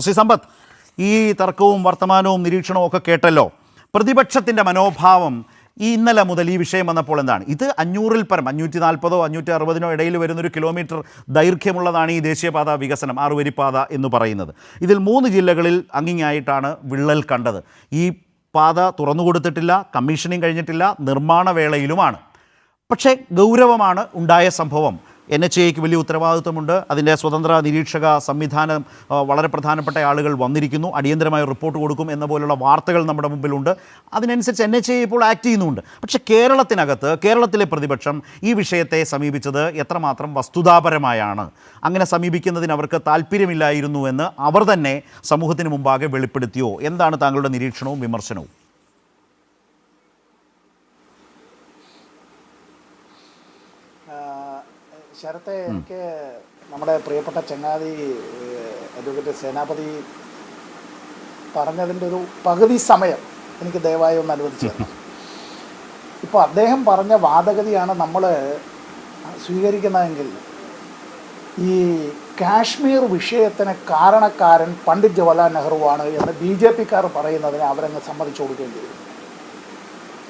ശ്രീ സമ്പത്ത് ഈ തർക്കവും വർത്തമാനവും നിരീക്ഷണവും ഒക്കെ കേട്ടല്ലോ. പ്രതിപക്ഷത്തിന്റെ മനോഭാവം ഈ ഇന്നലെ മുതൽ ഈ വിഷയം വന്നപ്പോൾ എന്താണ്? ഇത് അഞ്ഞൂറിൽ പരം അഞ്ഞൂറ്റി നാൽപ്പതോ അഞ്ഞൂറ്റി അറുപതിനോ ഇടയിൽ വരുന്നൊരു കിലോമീറ്റർ ദൈർഘ്യമുള്ളതാണ് ഈ ദേശീയപാത വികസനം ആറുവരിപ്പാത എന്ന് പറയുന്നത്. ഇതിൽ മൂന്ന് ജില്ലകളിൽ അങ്ങിങ്ങായിട്ടാണ് വിള്ളൽ കണ്ടത്. ഈ പാത തുറന്നുകൊടുത്തിട്ടില്ല കമ്മീഷനിങ് കഴിഞ്ഞിട്ടില്ല നിർമ്മാണ വേളയിലുമാണ്. പക്ഷേ ഗൗരവമാണ് ഉണ്ടായ സംഭവം. എൻ എച്ച് എക്ക് വലിയ ഉത്തരവാദിത്വമുണ്ട്. അതിന്റെ സ്വതന്ത്ര നിരീക്ഷക സംവിധാനം വളരെ പ്രധാനപ്പെട്ട ആളുകൾ വന്നിരിക്കുന്നു. അടിയന്തരമായ റിപ്പോർട്ട് കൊടുക്കും എന്ന പോലുള്ള വാർത്തകൾ നമ്മുടെ മുമ്പിലുണ്ട്. അതിനനുസരിച്ച് എൻ എച്ച് എ ഇപ്പോൾ ആക്ട് ചെയ്യുന്നുണ്ട്. പക്ഷേ കേരളത്തിനകത്ത് കേരളത്തിലെ പ്രതിപക്ഷം ഈ വിഷയത്തെ സമീപിച്ചത് എത്രമാത്രം വസ്തുതാപരമായാണ്? അങ്ങനെ സമീപിക്കുന്നതിന് അവർക്ക് താല്പര്യമില്ലായിരുന്നു എന്ന് അവർ തന്നെ സമൂഹത്തിന് മുമ്പാകെ വെളിപ്പെടുത്തിയോ? എന്താണ് താങ്കളുടെ നിരീക്ഷണവും വിമർശനവും? ശരത്തെ എനിക്ക് നമ്മുടെ പ്രിയപ്പെട്ട ചങ്ങാതി അഡ്വക്കേറ്റ് സേനാപതി പറഞ്ഞതിന്റെ ഒരു പകുതി സമയം എനിക്ക് ദയവായി ഒന്ന് അനുവദിച്ചു ഇപ്പോൾ അദ്ദേഹം പറഞ്ഞ വാദഗതിയാണ് നമ്മൾ സ്വീകരിക്കുന്നതെങ്കിൽ ഈ കാശ്മീർ വിഷയത്തിന് കാരണക്കാരൻ പണ്ഡിറ്റ് ജവഹർലാൽ നെഹ്റുവാണ് എന്ന് ബി ജെ പിക്കാർ പറയുന്നതിന് അവരങ്ങ് സമ്മതിച്ചു കൊടുക്കേണ്ടി വരും.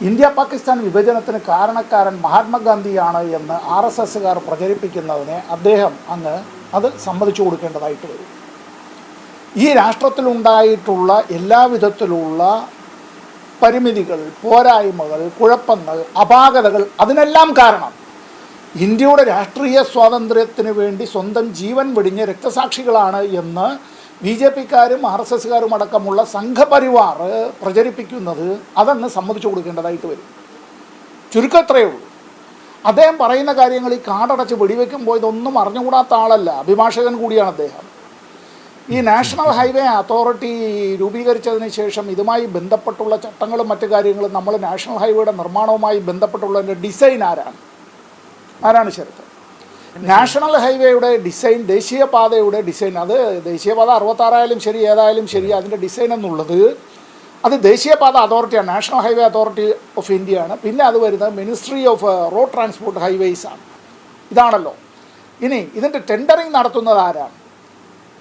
ഇന്ത്യ പാകിസ്ഥാൻ വിഭജനത്തിന് കാരണക്കാരൻ മഹാത്മാഗാന്ധിയാണ് എന്ന് ആർ എസ് എസ്സുകാർ പ്രചരിപ്പിക്കുന്നതിനെ അദ്ദേഹം അങ്ങ് അത് സമ്മതിച്ചു കൊടുക്കേണ്ടതായിട്ട് വരും. ഈ രാഷ്ട്രത്തിലുണ്ടായിട്ടുള്ള എല്ലാവിധത്തിലുള്ള പരിമിതികൾ പോരായ്മകൾ കുഴപ്പങ്ങൾ അപാകതകൾ അതിനെല്ലാം കാരണം ഇന്ത്യയുടെ രാഷ്ട്രീയ സ്വാതന്ത്ര്യത്തിന് വേണ്ടി സ്വന്തം ജീവൻ വെടിഞ്ഞ രക്തസാക്ഷികളാണ് എന്ന് ബി ജെ പിക്കാരും ആർ എസ് എസ്സുകാരും അടക്കമുള്ള സംഘപരിവാർ പ്രചരിപ്പിക്കുന്നത് അതങ്ങ് സമ്മതിച്ചു കൊടുക്കേണ്ടതായിട്ട് വരും. ചുരുക്കത്രയേ ഉള്ളൂ. അദ്ദേഹം പറയുന്ന കാര്യങ്ങൾ ഈ കാടടച്ച് വെടിവെക്കുമ്പോൾ ഇതൊന്നും അറിഞ്ഞുകൂടാത്ത ആളല്ല. അഭിഭാഷകൻ കൂടിയാണ് അദ്ദേഹം. ഈ നാഷണൽ ഹൈവേ അതോറിറ്റി രൂപീകരിച്ചതിന് ശേഷം ഇതുമായി ബന്ധപ്പെട്ടുള്ള ചട്ടങ്ങളും മറ്റു കാര്യങ്ങളും നമ്മൾ നാഷണൽ ഹൈവേയുടെ നിർമ്മാണവുമായി ബന്ധപ്പെട്ടുള്ളതിന്റെ ഡിസൈൻ ആരാണ്? ആരാണ് ശരത്ത് നാഷണൽ ഹൈവേയുടെ ഡിസൈൻ ദേശീയപാതയുടെ ഡിസൈൻ. അത് ദേശീയപാത അറുപത്താറായാലും ശരി ഏതായാലും ശരി അതിന്റെ ഡിസൈൻ എന്നുള്ളത് അത് ദേശീയപാത അതോറിറ്റിയാണ് national highway authority of India ആണ് പിന്നെ അത് വരുന്നത് ministry of road transport highways ആണ്. ഇതാണല്ലോ. ഇനി ഇതിന്റെ ടെൻഡറിങ് നടത്തുന്നത് ആരാണ്?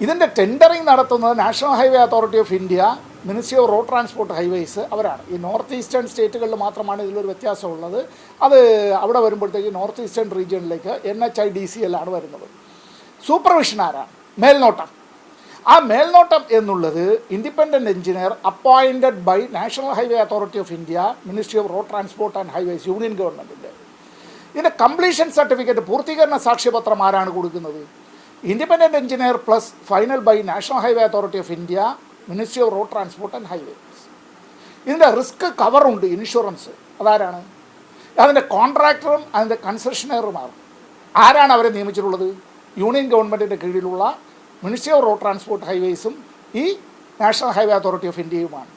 ഇതിന്റെ ടെൻഡറിങ് നടത്തുന്നത് national highway authority of India ministry of road transport highways അവരാണ്. ഈ നോർത്ത് ഈസ്റ്റേൺ സ്റ്റേറ്റുകളിൽ മാത്രമാണ് ഇതിലൊരു വ്യത്യാസമുള്ളത്. അത് അവിടെ വരുമ്പോഴത്തേക്ക് north eastern റീജിയനിലേക്ക് N H I D C എല്ലാണ് വരുന്നത്. സൂപ്പർവിഷൻ ആരാണ്? മേൽനോട്ടം. ആ മേൽനോട്ടം എന്നുള്ളത് independent engineer appointed by national highway authority of India ministry of road transport and highways union ഗവൺമെന്റിന്റെ. ഇതിന്റെ കംപ്ലീഷൻ സർട്ടിഫിക്കറ്റ് പൂർത്തീകരണ സാക്ഷ്യപത്രം ആരാണ് കൊടുക്കുന്നത്? Independent engineer plus final by national highway authority of India ministry of road transport and highways. ഇതിന്റെ risk കവറുണ്ട് insurance. അതാരാണ്? അതിന്റെ കോൺട്രാക്ടറും അതിന്റെ കൺസെഷനറുമാണ് ആരാണ് അവരെ നിയമിച്ചിട്ടുള്ളത്? യൂണിയൻ ഗവൺമെന്റിന്റെ കീഴിലുള്ള മിനിസ്ട്രി ഓഫ് റോഡ് ട്രാൻസ്പോർട്ട് ഹൈവേസും ഈ നാഷണൽ ഹൈവേ അതോറിറ്റി ഓഫ് ഇന്ത്യയുമാണ്.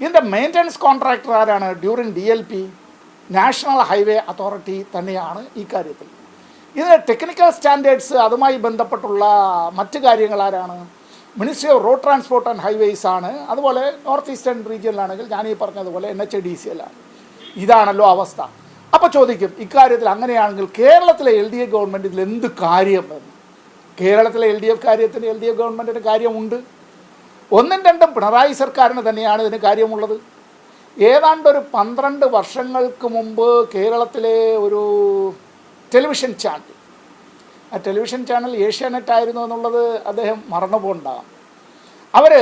ഇതിന്റെ മെയിന്റനൻസ് കോൺട്രാക്ടർ ആരാണ്? During D L P national highway authority തന്നെയാണ് ഈ കാര്യത്തിൽ. ഇതിന് ടെക്നിക്കൽ സ്റ്റാൻഡേർഡ്സ് അതുമായി ബന്ധപ്പെട്ടുള്ള മറ്റു കാര്യങ്ങൾ ആരാണ്? Ministry of road transport and highways ആണ്. അതുപോലെ നോർത്ത് ഈസ്റ്റേൺ റീജിയനിലാണെങ്കിൽ ഞാൻ ഈ പറഞ്ഞതുപോലെ എൻ എച്ച് ഡി സി എല്ലാണ് ഇതാണല്ലോ അവസ്ഥ. അപ്പോൾ ചോദിക്കും ഇക്കാര്യത്തിൽ അങ്ങനെയാണെങ്കിൽ കേരളത്തിലെ എൽ ഡി എഫ് ഗവൺമെന്റ് ഇതിൽ എന്ത് കാര്യം കേരളത്തിലെ എൽ ഡി എഫ് കാര്യത്തിന് എൽ ഡി എഫ് ഗവൺമെന്റിന് കാര്യമുണ്ട്? ഒന്നും രണ്ടും പിണറായി സർക്കാരിന് തന്നെയാണ് ഇതിന് കാര്യമുള്ളത്. ഏതാണ്ട് ഒരു പന്ത്രണ്ട് വർഷങ്ങൾക്ക് മുമ്പ് കേരളത്തിലെ ഒരു ടെലിവിഷൻ ചാനൽ ആ ടെലിവിഷൻ ചാനൽ ഏഷ്യാനെറ്റ് ആയിരുന്നു എന്നുള്ളത് അദ്ദേഹം മറന്നുപോണ്ടാകാം അവർ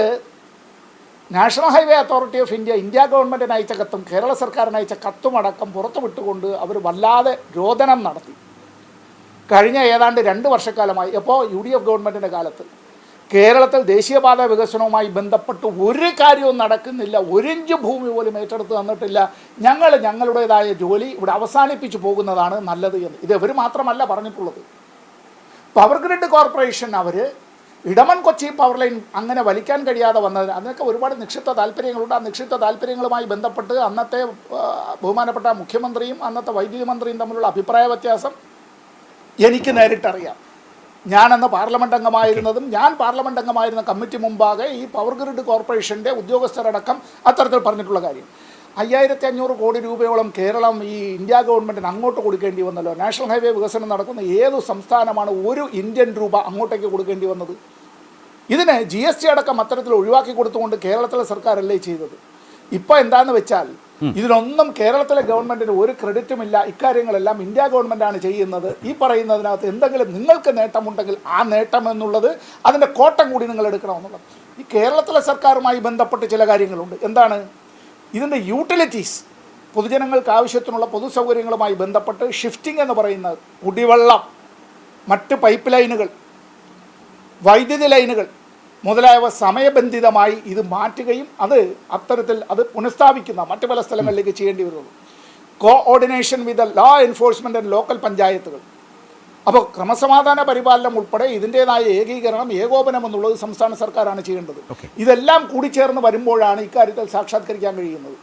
national highway authority of India India ഗവൺമെന്റിന് അയച്ച കത്തും കേരള സർക്കാരിന് അയച്ച കത്തും അടക്കം പുറത്തു വിട്ടുകൊണ്ട് അവർ വല്ലാതെ രോദനം നടത്തി. കഴിഞ്ഞ ഏതാണ്ട് രണ്ട് വർഷക്കാലമായി അപ്പോൾ യു ഡി എഫ് ഗവൺമെന്റിന്റെ കാലത്ത് കേരളത്തിൽ ദേശീയപാത വികസനവുമായി ബന്ധപ്പെട്ട് ഒരു കാര്യവും നടക്കുന്നില്ല ഒരിഞ്ച് ഭൂമി പോലും ഏറ്റെടുത്ത് തന്നിട്ടില്ല. ഞങ്ങൾ ഞങ്ങളുടേതായ ജോലി ഇവിടെ അവസാനിപ്പിച്ചു പോകുന്നതാണ് നല്ലത് എന്ന്. ഇത് ഇവർ മാത്രമല്ല പറഞ്ഞിട്ടുള്ളത്. പവർ ഗ്രിഡ് കോർപ്പറേഷൻ അവർ ഇടമൺ കൊച്ചി പവർ ലൈൻ അങ്ങനെ വലിക്കാൻ കഴിയാതെ വന്നതിന് അതിനൊക്കെ ഒരുപാട് നിക്ഷിപ്ത താല്പര്യങ്ങളുണ്ട്. ആ നിക്ഷിപ്ത താല്പര്യങ്ങളുമായി ബന്ധപ്പെട്ട് അന്നത്തെ ബഹുമാനപ്പെട്ട മുഖ്യമന്ത്രിയും അന്നത്തെ വൈദ്യുതി മന്ത്രിയും തമ്മിലുള്ള അഭിപ്രായ വ്യത്യാസം എനിക്ക് നേരിട്ടറിയാം. ഞാനന്ന് പാർലമെന്റ് അംഗമായിരുന്നതും ഞാൻ പാർലമെന്റ് അംഗമായിരുന്ന കമ്മിറ്റി മുമ്പാകെ ഈ പവർ ഗ്രിഡ് കോർപ്പറേഷന്റെ ഉദ്യോഗസ്ഥരടക്കം അത്തരത്തിൽ പറഞ്ഞിട്ടുള്ള കാര്യം. അയ്യായിരത്തി അഞ്ഞൂറ് കോടി രൂപയോളം കേരളം ഈ ഇന്ത്യ ഗവൺമെന്റിന് അങ്ങോട്ട് കൊടുക്കേണ്ടി വന്നല്ലോ. നാഷണൽ ഹൈവേ വികസനം നടക്കുന്ന ഏതു സംസ്ഥാനമാണ് ഒരു ഇന്ത്യൻ രൂപ അങ്ങോട്ടേക്ക് കൊടുക്കേണ്ടി വന്നത്? ഇതിനെ ജി എസ് ടി അടക്കം അത്തരത്തിൽ ഒഴിവാക്കി കൊടുത്തുകൊണ്ട് കേരളത്തിലെ സർക്കാരല്ലേ ചെയ്തത്? ഇപ്പൊ എന്താന്ന് വെച്ചാൽ ഇതിനൊന്നും കേരളത്തിലെ ഗവൺമെന്റിന് ഒരു ക്രെഡിറ്റും ഇല്ല ഇക്കാര്യങ്ങളെല്ലാം ഇന്ത്യ ഗവൺമെന്റാണ് ചെയ്യുന്നത്. ഈ പറയുന്നതിനകത്ത് എന്തെങ്കിലും നിങ്ങൾക്ക് നേട്ടമുണ്ടെങ്കിൽ ആ നേട്ടം എന്നുള്ളത് അതിന്റെ കോട്ടം കൂടി നിങ്ങൾ എടുക്കണമെന്നുള്ളത്. ഈ കേരളത്തിലെ സർക്കാരുമായി ബന്ധപ്പെട്ട് ചില കാര്യങ്ങളുണ്ട്. എന്താണ്? ഇതിന്റെ യൂട്ടിലിറ്റീസ് പൊതുജനങ്ങൾക്ക് ആവശ്യത്തിനുള്ള പൊതുസൗകര്യങ്ങളുമായി ബന്ധപ്പെട്ട് ഷിഫ്റ്റിംഗ് എന്ന് പറയുന്നത് കുടിവെള്ളം മറ്റ് പൈപ്പ് ലൈനുകൾ വൈദ്യുതി ലൈനുകൾ മുതലായവ സമയബന്ധിതമായി ഇത് മാറ്റുകയും അത് അത്തരത്തിൽ അത് പുനഃസ്ഥാപിക്കുന്ന മറ്റ് പല സ്ഥലങ്ങളിലേക്ക് ചെയ്യേണ്ടി വരുള്ളൂ coordination with law enforcement and local പഞ്ചായത്തുകൾ അപ്പോൾ ക്രമസമാധാന പരിപാലനം ഉൾപ്പെടെ ഇതിന്റെതായ ഏകീകരണം ഏകോപനം എന്നുള്ളത് സംസ്ഥാന സർക്കാരാണ് ചെയ്യേണ്ടത്. ഇതെല്ലാം കൂടിച്ചേർന്ന് വരുമ്പോഴാണ് ഇക്കാര്യത്തിൽ സാക്ഷാത്കരിക്കാൻ കഴിയുന്നത്.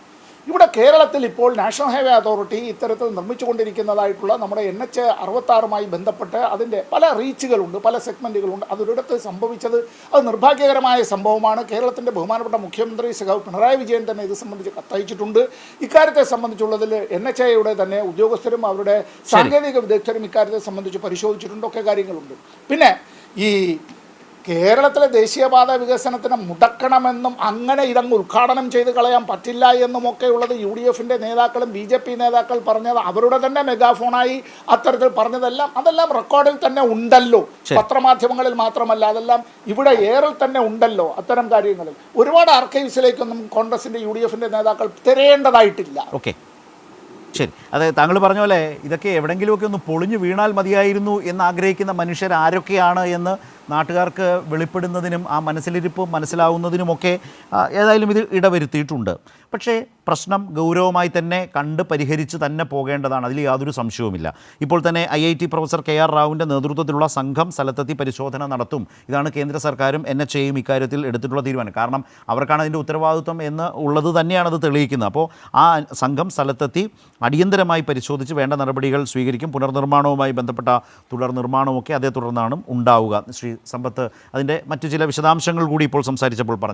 ഇവിടെ കേരളത്തിൽ ഇപ്പോൾ നാഷണൽ ഹൈവേ അതോറിറ്റി ഇത്തരത്തിൽ നിർമ്മിച്ചുകൊണ്ടിരിക്കുന്നതായിട്ടുള്ള നമ്മുടെ എൻ എച്ച് അറുപത്താറുമായി ബന്ധപ്പെട്ട് അതിന്റെ പല റീച്ചുകളുണ്ട് പല സെഗ്മെന്റുകളുണ്ട്. അതൊരിടത്ത് സംഭവിച്ചത് അത് നിർഭാഗ്യകരമായ സംഭവമാണ്. കേരളത്തിന്റെ ബഹുമാനപ്പെട്ട മുഖ്യമന്ത്രി സഖാവ് പിണറായി വിജയൻ തന്നെ ഇത് സംബന്ധിച്ച് കത്തയച്ചിട്ടുണ്ട്. ഇക്കാര്യത്തെ സംബന്ധിച്ചുള്ളതിൽ എൻ എച്ച് ഐയുടെ തന്നെ ഉദ്യോഗസ്ഥരും അവരുടെ സാങ്കേതിക വിദഗ്ധരും ഇക്കാര്യത്തെ സംബന്ധിച്ച് പരിശോധിച്ചിട്ടുണ്ട്. ഒക്കെ കാര്യങ്ങളുണ്ട്. പിന്നെ ഈ കേരളത്തിലെ ദേശീയപാത വികസനത്തിന് മുടക്കണമെന്നും അങ്ങനെ ഇതങ്ങ് ഉദ്ഘാടനം ചെയ്ത് കളയാൻ പറ്റില്ല എന്നുമൊക്കെ ഉള്ളത് യു ഡി എഫിന്റെ നേതാക്കളും ബി ജെ പി നേതാക്കൾ പറഞ്ഞത് അവരുടെ തന്നെ മെഗാഫോണായി അത്തരത്തിൽ പറഞ്ഞതെല്ലാം അതെല്ലാം റെക്കോർഡിൽ തന്നെ ഉണ്ടല്ലോ. പത്രമാധ്യമങ്ങളിൽ മാത്രമല്ല അതെല്ലാം ഇവിടെ ഏറിൽ തന്നെ ഉണ്ടല്ലോ അത്തരം കാര്യങ്ങളിൽ. ഒരുപാട് ആർക്കൈവ്സിലേക്കൊന്നും കോൺഗ്രസിന്റെ യു ഡി എഫിന്റെ നേതാക്കൾ തിരയേണ്ടതായിട്ടില്ല ഓക്കെ. ശരി. അതെ താങ്കൾ പറഞ്ഞ പോലെ ഇതൊക്കെ എവിടെങ്കിലുമൊക്കെ ഒന്ന് പൊളിഞ്ഞു വീണാൽ മതിയായിരുന്നു എന്ന് ആഗ്രഹിക്കുന്ന മനുഷ്യർ ആരൊക്കെയാണ് എന്ന് നാട്ടുകാർക്ക് വെളിപ്പെടുന്നതിനും ആ മനസ്സിലിരിപ്പ് മനസ്സിലാവുന്നതിനുമൊക്കെ ഏതായാലും ഇത് ഇടവരുത്തിയിട്ടുണ്ട്. പക്ഷേ പ്രശ്നം ഗൗരവമായി തന്നെ കണ്ട് പരിഹരിച്ച് തന്നെ പോകേണ്ടതാണ്. അതിൽ യാതൊരു സംശയവുമില്ല. ഇപ്പോൾ തന്നെ I I T professor K R റാവുവിന്റെ നേതൃത്വത്തിലുള്ള സംഘം സ്ഥലത്തെത്തി പരിശോധന നടത്തും. ഇതാണ് കേന്ദ്ര സർക്കാരും എൻ എച്ച് എയും ഇക്കാര്യത്തിൽ എടുത്തിട്ടുള്ള തീരുമാനം. കാരണം അവർക്കാണ് അതിന്റെ ഉത്തരവാദിത്വം എന്ന് ഉള്ളത് തന്നെയാണ് അത് തെളിയിക്കുന്നത്. അപ്പോൾ ആ സംഘം സ്ഥലത്തെത്തി അടിയന്തരമായി പരിശോധിച്ച് വേണ്ട നടപടികൾ സ്വീകരിക്കും. പുനർനിർമ്മാണവുമായി ബന്ധപ്പെട്ട തുടർ നിർമ്മാണമൊക്കെ അതേ തുടർന്നാണ് ഉണ്ടാവുക. ശ്രീ സമ്പത്ത്. അതിന്റെ മറ്റു ചില വിശദാംശങ്ങൾ കൂടി ഇപ്പോൾ സംസാരിച്ചപ്പോൾ പറഞ്ഞു.